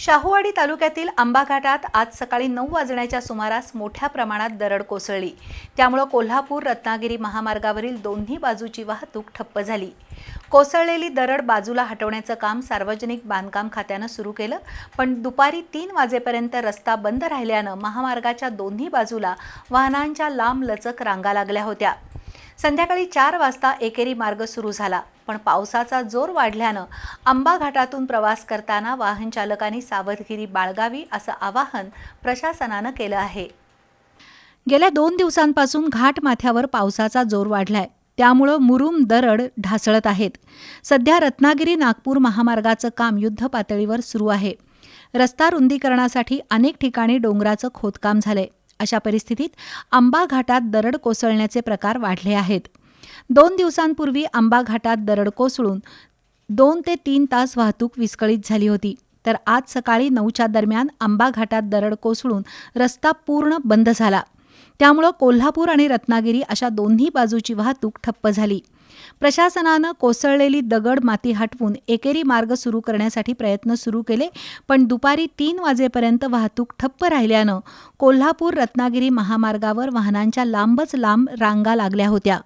शाहूवाडी तालुक्यातील आंबाघाटात आज सकाळी नऊ वाजण्याच्या सुमारास मोठ्या प्रमाणात दरड कोसळली. त्यामुळं कोल्हापूर रत्नागिरी महामार्गावरील दोन्ही बाजूची वाहतूक ठप्प झाली. कोसळलेली दरड बाजूला हटवण्याचं काम सार्वजनिक बांधकाम खात्यानं सुरू केलं पण दुपारी तीन वाजेपर्यंत रस्ता बंद राहिल्यानं महामार्गाच्या दोन्ही बाजूला वाहनांच्या लांब लचक रांगा लागल्या होत्या. संध्याकाळी चार वाजता एकेरी मार्ग सुरू झाला. पण पावसाचा जोर वाढल्यानं आंबा घाटातून प्रवास करताना वाहन चालकांनी सावधगिरी बाळगावी असं आवाहन प्रशासनानं केलं आहे. गेल्या दोन दिवसांपासून घाट माथ्यावर पावसाचा जोर वाढलाय. त्यामुळं मुरुम दरड ढासळत आहेत. सध्या रत्नागिरी नागपूर महामार्गाचं काम युद्ध पातळीवर सुरू आहे. रस्ता रुंदीकरणासाठी अनेक ठिकाणी डोंगराचं खोदकाम झालंय. अशा परिस्थितीत आंबा घाटात दरड कोसळण्याचे प्रकार वाढले आहेत. दोन दिवसांपूर्वी आंबा घाटात दरड कोसळून दोन ते तीन तास वाहतूक विस्कळीत झाली होती. तर आज सकाळी नऊच्या दरम्यान आंबा घाटात दरड कोसळून रस्ता पूर्ण बंद झाला. त्यामुळं कोल्हापूर आणि रत्नागिरी अशा दोन्ही बाजूची वाहतूक ठप्प झाली. प्रशासनानं कोसळलेली दगड माती हटवून एकेरी मार्ग सुरू करण्यासाठी प्रयत्न सुरू केले पण दुपारी तीन वाजेपर्यंत वाहतूक ठप्प राहिल्यानं कोल्हापूर रत्नागिरी महामार्गावर वाहनांच्या लांबच लांब रांगा लागल्या होत्या.